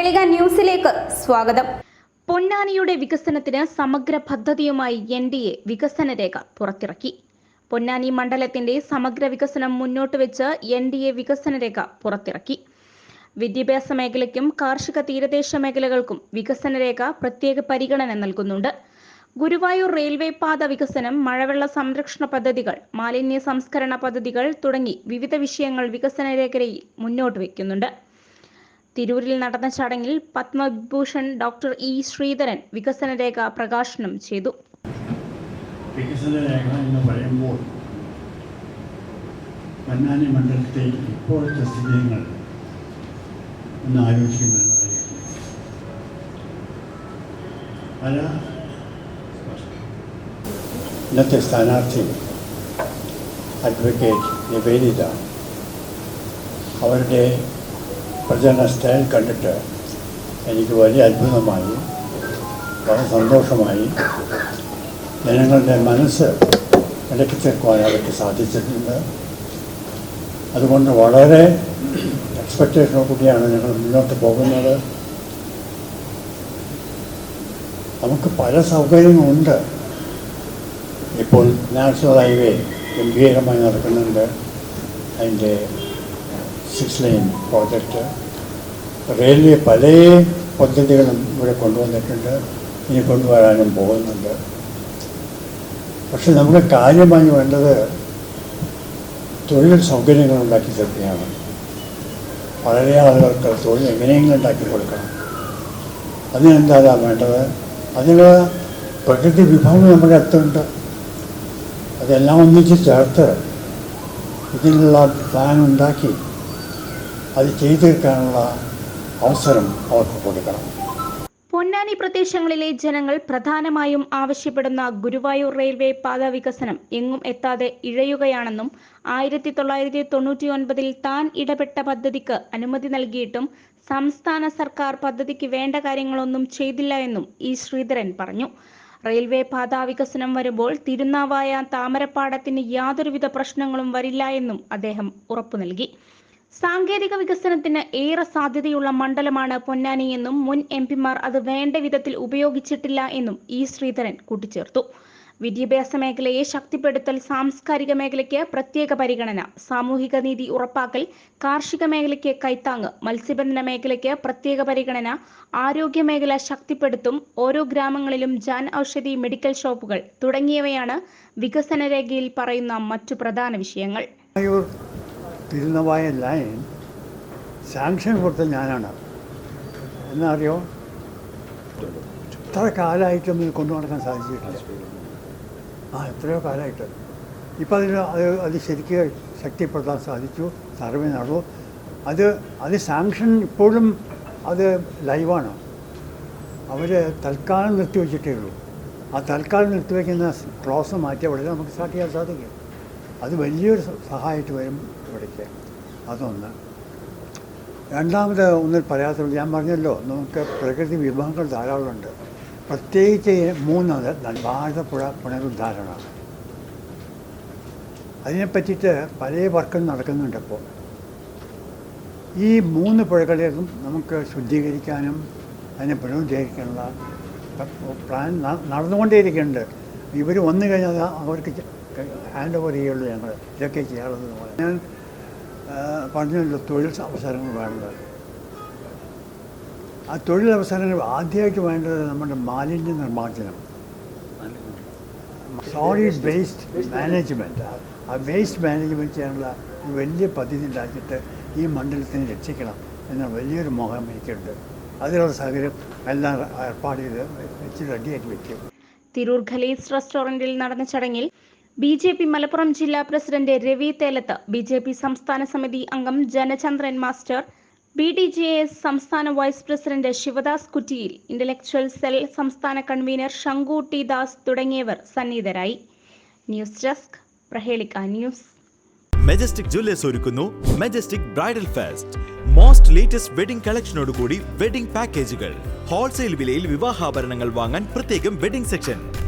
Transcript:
പ്രഹേളിക ന്യൂസിലേക്ക് സ്വാഗതം. പൊന്നാനിയുടെ വികസനത്തിന് സമഗ്ര പദ്ധതിയുമായി എൻ ഡി എ വികസന രേഖ പുറത്തിറക്കി. പൊന്നാനി മണ്ഡലത്തിന്റെ സമഗ്ര വികസനം മുന്നോട്ട് വെച്ച് എൻ ഡി എ വികസന രേഖ പുറത്തിറക്കി. വിദ്യാഭ്യാസ മേഖലയ്ക്കും കാർഷിക തീരദേശ മേഖലകൾക്കും വികസന രേഖ പ്രത്യേക പരിഗണന നൽകുന്നുണ്ട്. ഗുരുവായൂർ റെയിൽവേ പാത വികസനം മഴവെള്ള സംരക്ഷണ പദ്ധതികൾ മാലിന്യ സംസ്കരണ പദ്ധതികൾ തുടങ്ങി വിവിധ വിഷയങ്ങൾ വികസന രേഖയിൽ മുന്നോട്ട് വയ്ക്കുന്നുണ്ട് തിരൂരിൽ നടന്ന ചടങ്ങിൽ പത്മവിഭൂഷൺ ഡോക്ടർ ഇ ശ്രീധരൻ വികസന രേഖ പ്രകാശനം ചെയ്തു. വികസന രേഖ എന്ന് പറയുമ്പോൾ പൊന്നാനി മണ്ഡലത്തെ ഇപ്പോഴത്തെ സ്ഥിതികൾ ഒന്ന് ആലോചിക്കുന്നതായിരിക്കും പല ഇന്നത്തെ സ്ഥാനാർത്ഥി അഡ്വക്കേറ്റ് നിവേദിത അവരുടെ പ്രചരണ സ്റ്റൈൽ കണ്ടിട്ട് എനിക്ക് വലിയ അത്ഭുതമായി വളരെ സന്തോഷമായി ജനങ്ങളുടെ മനസ്സ് ഇടയ്ക്ക് ചേർക്കുവാൻ അവർക്ക് സാധിച്ചിട്ടുണ്ട്. അതുകൊണ്ട് വളരെ എക്സ്പെക്റ്റേഷനോട് കൂടിയാണ് ഞങ്ങൾ മുന്നോട്ട് പോകുന്നത്. നമുക്ക് പല സൗകര്യങ്ങളുണ്ട്. ഇപ്പോൾ നാഷണൽ ഹൈവേ ഗംഭീരമായി നടക്കുന്നുണ്ട്. അതിന്റെ സിക്സ് ലൈൻ പ്രോജക്റ്റ് റെയിൽവേ പല പദ്ധതികളും ഇവിടെ കൊണ്ടുവന്നിട്ടുണ്ട്. ഇനി കൊണ്ടുവരാനും പോകുന്നുണ്ട്. പക്ഷെ നമുക്ക് കാര്യമായി വേണ്ടത് തൊഴിൽ സൗകര്യങ്ങൾ ഉണ്ടാക്കി തീർക്കുകയാണ്. വളരെ ആളുകൾക്ക് തൊഴിൽ എങ്ങനെയെങ്കിലും ഉണ്ടാക്കി കൊടുക്കണം. അതിനെന്താ വേണ്ടത്? അതിന് പ്രകൃതി വിഭവം നമ്മുടെ അടുത്തുണ്ട്. അതെല്ലാം ഒന്നിച്ച് ചേർത്ത് ഇതിനുള്ള പ്ലാൻ ഉണ്ടാക്കി അത് ചെയ്തു തീർക്കാനുള്ള അവസരം അവർക്ക് കൊടുക്കണം. പൊന്നാനി പ്രദേശങ്ങളിലെ ജനങ്ങൾ പ്രധാനമായും ആവശ്യപ്പെടുന്ന ഗുരുവായൂർ റെയിൽവേ പാത വികസനം എങ്ങും എത്താതെ ഇഴയുകയാണെന്നും ആയിരത്തി തൊള്ളായിരത്തി തൊണ്ണൂറ്റി ഒൻപതിൽ താൻ ഇടപെട്ട പദ്ധതിക്ക് അനുമതി നൽകിയിട്ടും സംസ്ഥാന സർക്കാർ പദ്ധതിക്ക് വേണ്ട കാര്യങ്ങളൊന്നും ചെയ്തില്ല എന്നും ഇ ശ്രീധരൻ പറഞ്ഞു. റെയിൽവേ പാതാ വികസനം വരുമ്പോൾ തിരുനാവായ താമരപ്പാടത്തിന് യാതൊരുവിധ പ്രശ്നങ്ങളും വരില്ല എന്നും അദ്ദേഹം ഉറപ്പു നൽകി സാങ്കേതിക വികസനത്തിന് ഏറെ സാധ്യതയുള്ള മണ്ഡലമാണ് പൊന്നാനി എന്നും മുൻ എം പിമാർ അത് വേണ്ട വിധത്തിൽ ഉപയോഗിച്ചിട്ടില്ല എന്നും ഇ ശ്രീധരൻ കൂട്ടിച്ചേർത്തു. വിദ്യാഭ്യാസ മേഖലയെ ശക്തിപ്പെടുത്തൽ സാംസ്കാരിക മേഖലയ്ക്ക് പ്രത്യേക പരിഗണന സാമൂഹിക നീതി ഉറപ്പാക്കൽ കാർഷിക മേഖലയ്ക്ക് കൈത്താങ്ങ് മത്സ്യബന്ധന മേഖലയ്ക്ക് പ്രത്യേക പരിഗണന ആരോഗ്യ മേഖല ശക്തിപ്പെടുത്തും ഓരോ ഗ്രാമങ്ങളിലും ജൻ ഔഷധി മെഡിക്കൽ ഷോപ്പുകൾ തുടങ്ങിയവയാണ് വികസന രേഖയിൽ പറയുന്ന മറ്റു പ്രധാന വിഷയങ്ങൾ. തിരുനവായ ലൈൻ സാങ്ഷൻ കൊടുത്ത ഞാനാണ്. എന്നറിയോ? ഇത്ര കാലമായിട്ടും ഇത് കൊണ്ടു നടക്കാൻ സാധിച്ചിട്ടില്ല. ആ എത്രയോ കാലമായിട്ട് ഇപ്പം അതിന് അത് അത് ശരിക്ക് ശക്തിപ്പെടുത്താൻ സാധിച്ചു. സർവേ നടന്നു. അത് അത് സാങ്ഷൻ ഇപ്പോഴും അത് ലൈവാണ്. അവർ തൽക്കാലം നിർത്തിവെച്ചിട്ടേ ഉള്ളൂ. ആ തൽക്കാലം നിർത്തിവെക്കുന്ന ക്ലോസ് മാറ്റിയ ഉടനെ നമുക്ക് സ്റ്റാർട്ട് ചെയ്യാൻ സാധിക്കും. അത് വലിയൊരു സഹായമായിട്ട് വരും. ഇവിടേക്ക് അതൊന്ന്. രണ്ടാമത് ഒന്നിൽ പറയാത്തുള്ളൂ ഞാൻ പറഞ്ഞല്ലോ നമുക്ക് പ്രകൃതി വിഭവങ്ങൾ ധാരാളമുണ്ട്. പ്രത്യേകിച്ച് മൂന്നത് ഭാരതപ്പുഴ പുനരുദ്ധാരണമാണ് അതിനെപ്പറ്റിയിട്ട് പല വർക്കും നടക്കുന്നുണ്ട് ഇപ്പോൾ ഈ മൂന്ന് പുഴകളെയും നമുക്ക് ശുദ്ധീകരിക്കാനും അതിനെ പുനരുദ്ധരിക്കാനുള്ള പ്ലാൻ നടന്നുകൊണ്ടേയിരിക്കുന്നുണ്ട്. ഇവർ വന്നു കഴിഞ്ഞാൽ അവർക്ക് ഹാൻഡ് ഓവർ ചെയ്യുള്ളൂ ഞങ്ങൾ ഇതൊക്കെ ചെയ്യാറുള്ളത് ഞാൻ പറഞ്ഞല്ലോ തൊഴിൽ അവസരങ്ങൾ വേണ്ടത്. ആ തൊഴിലവസരങ്ങൾ ആദ്യമായിട്ട് വേണ്ടത് നമ്മുടെ മാലിന്യ നിർമ്മാർജനം. സോളിഡ് വേസ്റ്റ് മാനേജ്മെന്റ് ആ വേസ്റ്റ് മാനേജ്മെന്റ് ചെയ്യാനുള്ള വലിയ പദ്ധതി ഉണ്ടാക്കിയിട്ട് ഈ മണ്ഡലത്തിനെ രക്ഷിക്കണം എന്ന വലിയൊരു മോഹം എനിക്കുണ്ട്. അതിനുള്ള സൗകര്യം എല്ലാം ഏർപ്പാട് ചെയ്ത് വെച്ച് റെഡിയാക്കി വയ്ക്കും തിരൂർ ഖലീസ് റെസ്റ്റോറന്റിൽ നടന്ന ചടങ്ങിൽ ബി ജെ പി മലപ്പുറം ജില്ലാ president Ravi Thelath B J P സംസ്ഥാന സമിതി അംഗം Janachandran master B D J S സംസ്ഥാന vice president Sivadas Kuttiyil intellectual cell സംസ്ഥാന കൺവീനർ ശങ്കു ടി ദാസ് തുടങ്ങിയവർ സന്നിഹിതരായി. ന്യൂസ് ഡെസ്ക് പ്രഹേളിക്ക ന്യൂസ്. മെജസ്റ്റിക് ജുവല്ലേഴ്സ് ഒരുക്കുന്നു majestic bridal fest most latest wedding കളക്ഷനോടുകൂടി wedding പാക്കേജുകൾ ഹോൾസെയിൽ വിലയിൽ വിവാഹാഭരണങ്ങൾ വാങ്ങാൻ പ്രത്യേകം വെഡിംഗ് സെക്ഷൻ